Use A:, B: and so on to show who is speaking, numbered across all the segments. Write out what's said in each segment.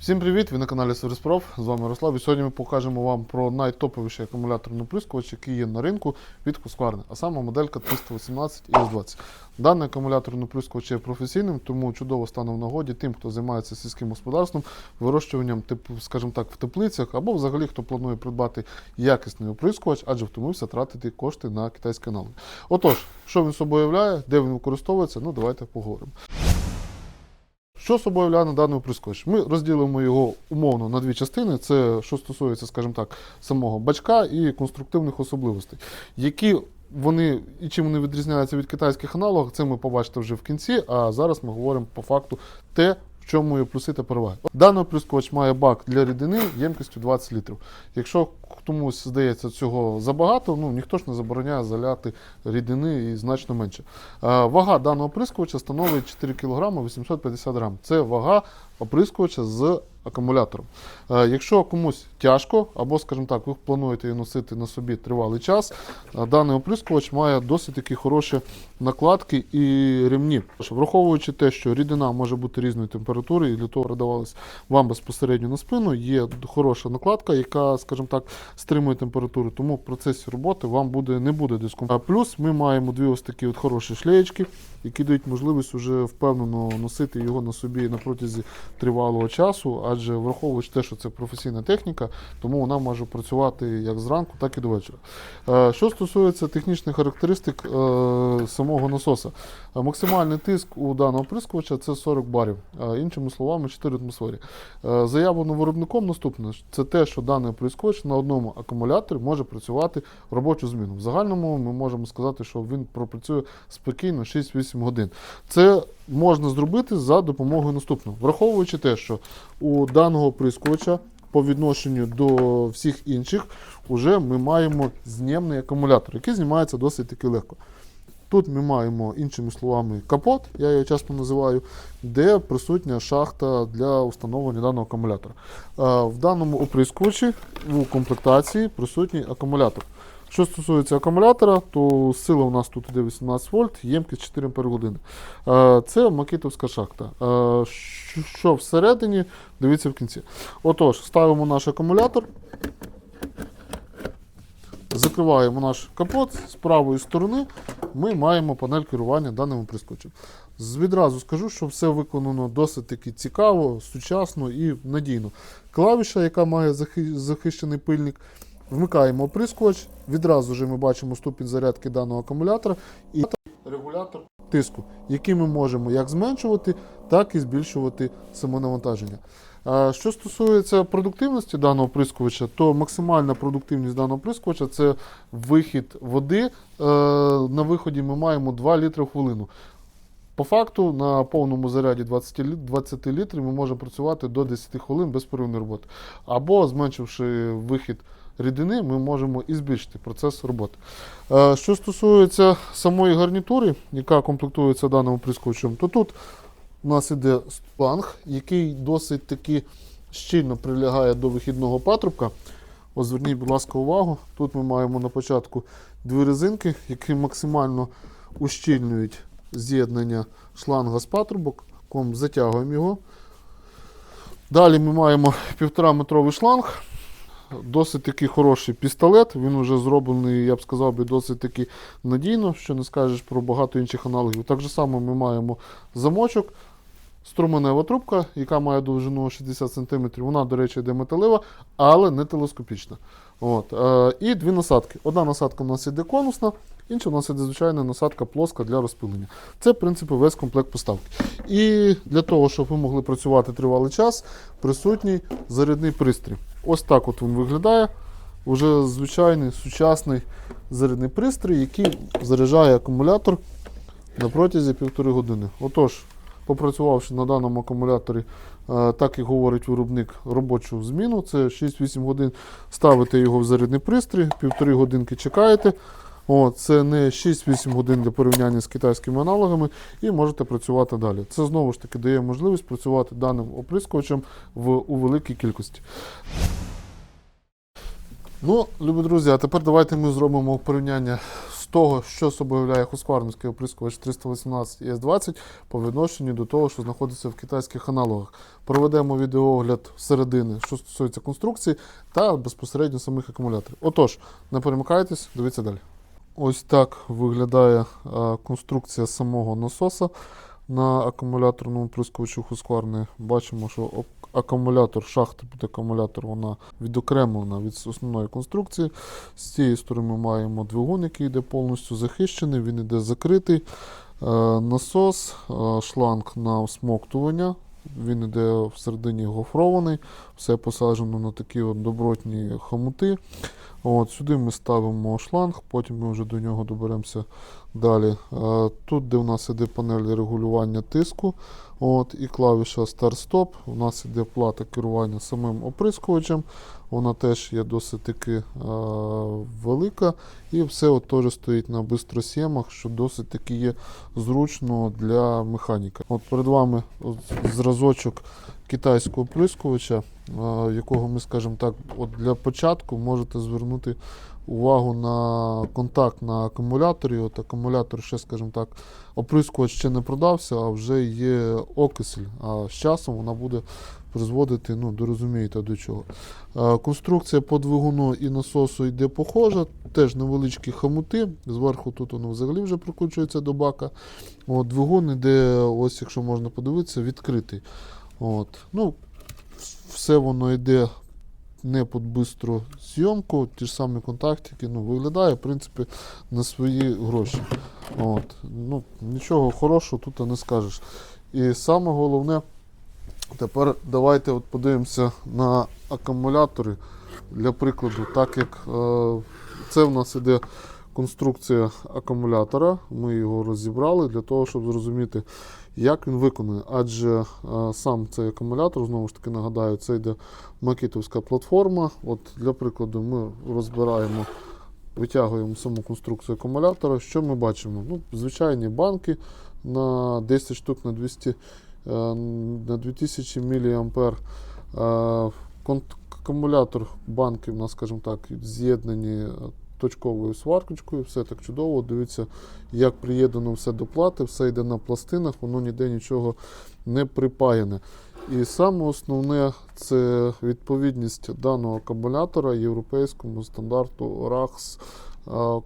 A: Всім привіт! Ви на каналі Свереспроф. З вами Ярослав. І сьогодні ми покажемо вам про найтоповіший акумуляторний оприскувач, який є на ринку від Husqvarna, а саме моделька 318 ES20. Даний акумуляторний оприскувач є професійним, тому чудово стане в нагоді тим, хто займається сільським господарством, вирощуванням, типу, скажімо так, в теплицях, або взагалі хто планує придбати якісний оприскувач, адже втомився тратити кошти на китайські аналоги. Отож, що він собою являє, де він використовується, ну давайте поговоримо. Що собою являє даний оприскувач? Ми розділимо його умовно на дві частини. Це що стосується, скажімо так, самого бачка і конструктивних особливостей, які вони і чим вони відрізняються від китайських аналогів, це ми побачите вже в кінці. А зараз ми говоримо по факту те, в чому є плюси та переваги. Даний оприскувач має бак для рідини ємкістю 20 літрів. Якщо комусь здається цього забагато, ну ніхто ж не забороняє заляти рідини і значно менше. Е, Вага даного оприскувача становить 4 кг 850 г. Це вага оприскувача з акумулятором. Е, Якщо комусь тяжко, або, скажімо так, ви плануєте її носити на собі тривалий час, е, даний оприскувач має досить такі хороші накладки і ремні. Враховуючи те, що рідина може бути різної температури, і для того передавалась вам безпосередньо на спину, є хороша накладка, яка, скажімо так, стримує температуру, тому в процесі роботи вам буде, не буде дискомфорту. А плюс ми маємо дві ось такі от хороші шлеєчки, які дають можливість уже впевнено носити його на собі на протязі тривалого часу, адже враховуючи те, що це професійна техніка, тому вона може працювати як зранку, так і до вечора. Е, Що стосується технічних характеристик е, самого насоса, Е, максимальний тиск у даного прискувача це 40 барів, іншими словами, 4 атмосфері. Е, Заявлено виробником наступне це те, що даний прискувач на одному акумуляторі може працювати робочу зміну. В загальному ми можемо сказати, що він пропрацює спокійно 6-8 годин. Це можна зробити за допомогою наступного, враховуючи те, що у даного прискувача по відношенню до всіх інших, вже ми маємо знімний акумулятор, який знімається досить таки легко. Тут ми маємо, іншими словами, капот, я його часто називаю, де присутня шахта для встановлення даного акумулятора. Е, В даному оприскувачі у комплектації присутній акумулятор. Що стосується акумулятора, то сила у нас тут іде 18 вольт, ємкість 4 Ампер-години. Е, Це макітовська шахта. Е, Що всередині, дивіться в кінці. Отож, ставимо наш акумулятор. Закриваємо наш капот з правої сторони. Ми маємо панель керування даним прискочем. Відразу скажу, що все виконано досить таки цікаво, сучасно і надійно. Клавіша, яка має захищений пильник, вмикаємо оприскувач. Відразу ж ми бачимо ступінь зарядки даного акумулятора і регулятор тиску, який ми можемо як зменшувати, так і збільшувати самонавантаження. Що стосується продуктивності даного прискувача, то максимальна продуктивність даного прискувача це вихід води. Е, На виході ми маємо 2 літри в хвилину. По факту на повному заряді 20 20 літрів ми можемо працювати до 10 хвилин без перервної роботи. Або зменшивши вихід рідини, ми можемо і збільшити процес роботи. Е, Що стосується самої гарнітури, яка комплектується даним прискувачем, то тут у нас іде шланг, який досить таки щільно прилягає до вихідного патрубка. Ось зверніть, будь ласка, увагу. Тут ми маємо на початку дві резинки, які максимально ущільнюють з'єднання шланга з патрубком, затягуємо його. Далі ми маємо 1,5 метровий шланг. Досить такий хороший пістолет. Він вже зроблений, я б сказав, би, досить таки надійно, що не скажеш про багато інших аналогів. Так же само ми маємо замочок, струменева трубка, яка має довжину 60 см. Вона, до речі, йде металева, але не телескопічна. От. Е, і дві насадки. Одна насадка у нас іде конусна, інша у нас іде звичайна насадка плоска для розпилення. Це, в принципі, весь комплект поставки. І для того, щоб ви могли працювати тривалий час, присутній зарядний пристрій. Ось так от він виглядає. Уже звичайний сучасний зарядний пристрій, який заряджає акумулятор на протязі півтори години. Отож, попрацювавши на даному акумуляторі, е, так і говорить виробник робочу зміну, це 6-8 годин ставите його в зарядний пристрій, півтори годинки чекаєте. О, це не 6-8 годин для порівняння з китайськими аналогами, і можете працювати далі. Це знову ж таки дає можливість працювати даним оприскувачем в, у великій кількості. Ну, любі друзі, а тепер давайте ми зробимо порівняння з того, що собою являє хускварнівський оприскувач 318 і S20 по відношенню до того, що знаходиться в китайських аналогах. Проведемо відеоогляд середини, що стосується конструкції, та безпосередньо самих акумуляторів. Отож, не перемикайтесь, дивіться далі. Ось так виглядає е, конструкція самого насоса на акумуляторному прискувачу Husqvarna. Бачимо, що акумулятор, шахта під акумулятор, вона відокремлена від основної конструкції. З цієї сторони ми маємо двигун, який йде повністю захищений, він йде закритий. Е, Насос, е, шланг на всмоктування. Він йде всередині гофрований, все посаджено на такі от добротні хомути. От, сюди ми ставимо шланг, потім ми вже до нього доберемося далі. Е, Тут, де в нас іде панель регулювання тиску, от, і клавіша старт-стоп. У нас іде плата керування самим оприскувачем. Вона теж є досить таки е, велика. І все от теж стоїть на бистросємах, що досить таки є зручно для механіка. От перед вами зразочок китайського оприскувача, е, якого ми, скажімо так, от для початку можете звернути увагу на контакт на акумуляторі. От акумулятор ще, скажімо так, оприскувач ще не продався, а вже є окисль. А з часом вона буде призводити, ну, дорозумієте до чого. Е, Конструкція по двигуну і насосу йде похожа, теж невеличкі хомути. Зверху тут воно взагалі вже прикручується до бака. От, двигун іде, ось якщо можна подивитися, відкритий. От. Ну, все воно йде не під бистру зйомку, ті ж самі контактики, ну, виглядає, в принципі, на свої гроші. От. Ну, нічого хорошого тут не скажеш. І саме головне, тепер давайте от подивимося на акумулятори. Для прикладу, так як е, це в нас іде конструкція акумулятора, ми його розібрали для того, щоб зрозуміти, як він виконує. Адже е, сам цей акумулятор, знову ж таки нагадаю, це йде макітовська платформа. От Для прикладу, ми розбираємо, витягуємо саму конструкцію акумулятора. Що ми бачимо? Ну, звичайні банки на 10 штук на 200 е, на 2000 мА. Е, Акумулятор банки у нас, скажімо так, з'єднані точковою сваркочкою, все так чудово. Дивіться, як приєднано все до плати, все йде на пластинах, воно ніде нічого не припаяне. І саме основне це відповідність даного акумулятора європейському стандарту RAX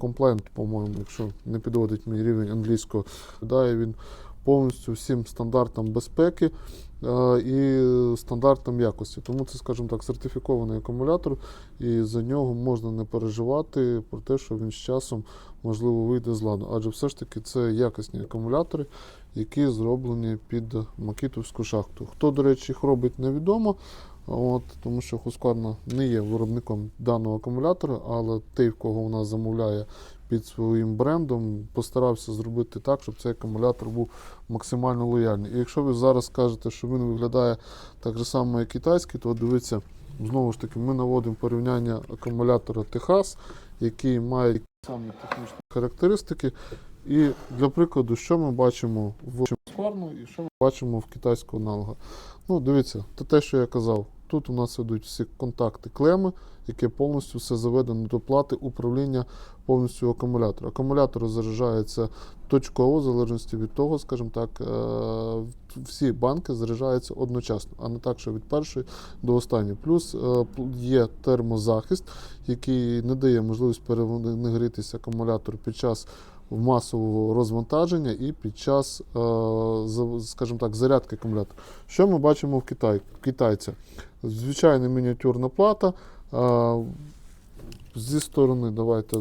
A: Compliant, по-моєму, якщо не підводить мій рівень англійського, дає він повністю всім стандартам безпеки і стандартам якості. Тому це, скажімо так, сертифікований акумулятор, і за нього можна не переживати про те, що він з часом можливо вийде з ладу. Адже все ж таки це якісні акумулятори, які зроблені під макітовську шахту. Хто, до речі, їх робить, невідомо. От, тому що Husqvarna не є виробником даного акумулятора, але той, в кого вона замовляє під своїм брендом, постарався зробити так, щоб цей акумулятор був максимально лояльний. І якщо ви зараз скажете, що він виглядає так же само, як китайський, то дивіться, знову ж таки, ми наводимо порівняння акумулятора Техас, який має самі технічні характеристики. І для прикладу, що ми бачимо в Husqvarna і що ми бачимо в китайського аналога. Ну, дивіться, це те, що я казав. Тут у нас ідуть всі контакти клеми, яке повністю все заведено до плати управління повністю акумулятора. Акумулятор заряджається точково, в залежності від того, скажімо так, е, всі банки заряджаються одночасно, а не так, що від першої до останньої. Плюс е, є термозахист, який не дає можливість перегрітися акумулятор під час масового розвантаження і під час, е, скажімо так, зарядки акумулятора. Що ми бачимо в Китай, в китайця? Звичайна мініатюрна плата. е, Зі сторони, давайте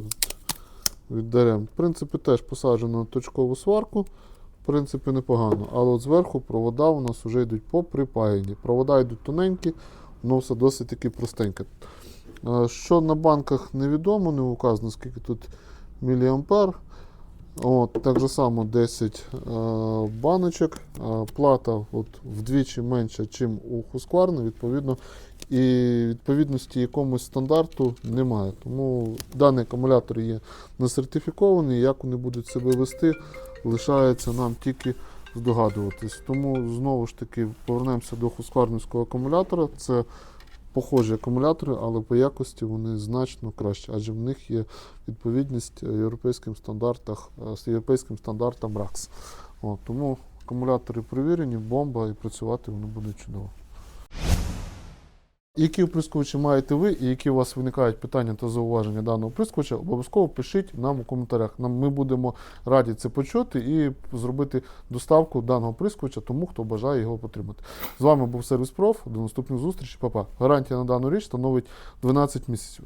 A: віддаремо. В принципі, теж посаджено на точкову сварку. В принципі, непогано. Але от зверху провода у нас вже йдуть по припаянні. Провода йдуть тоненькі, воно все досить таки простеньке. Е, Що на банках невідомо, не указано, скільки тут міліампер. От, так же само 10 е, баночок. Е, плата от, вдвічі менша, ніж у Husqvarna, відповідно, і відповідності якомусь стандарту немає. Тому даний акумулятор є не сертифікований, як вони будуть себе вести, лишається нам тільки здогадуватись. Тому знову ж таки повернемося до хускварнівського акумулятора. Це похожі акумулятори, але по якості вони значно краще, адже в них є відповідність е, європейським е, з європейським стандартам RAX. От, тому акумулятори перевірені, бомба і працювати вони будуть чудово. Які оприскувачі маєте ви, і які у вас виникають питання та зауваження даного оприскувача, обов'язково пишіть нам у коментарях. Нам ми будемо раді це почути і зробити доставку даного оприскувача тому, хто бажає його отримати. З вами був сервіс Проф. До наступних зустрічей. Па-па. Гарантія на дану річ становить 12 місяців.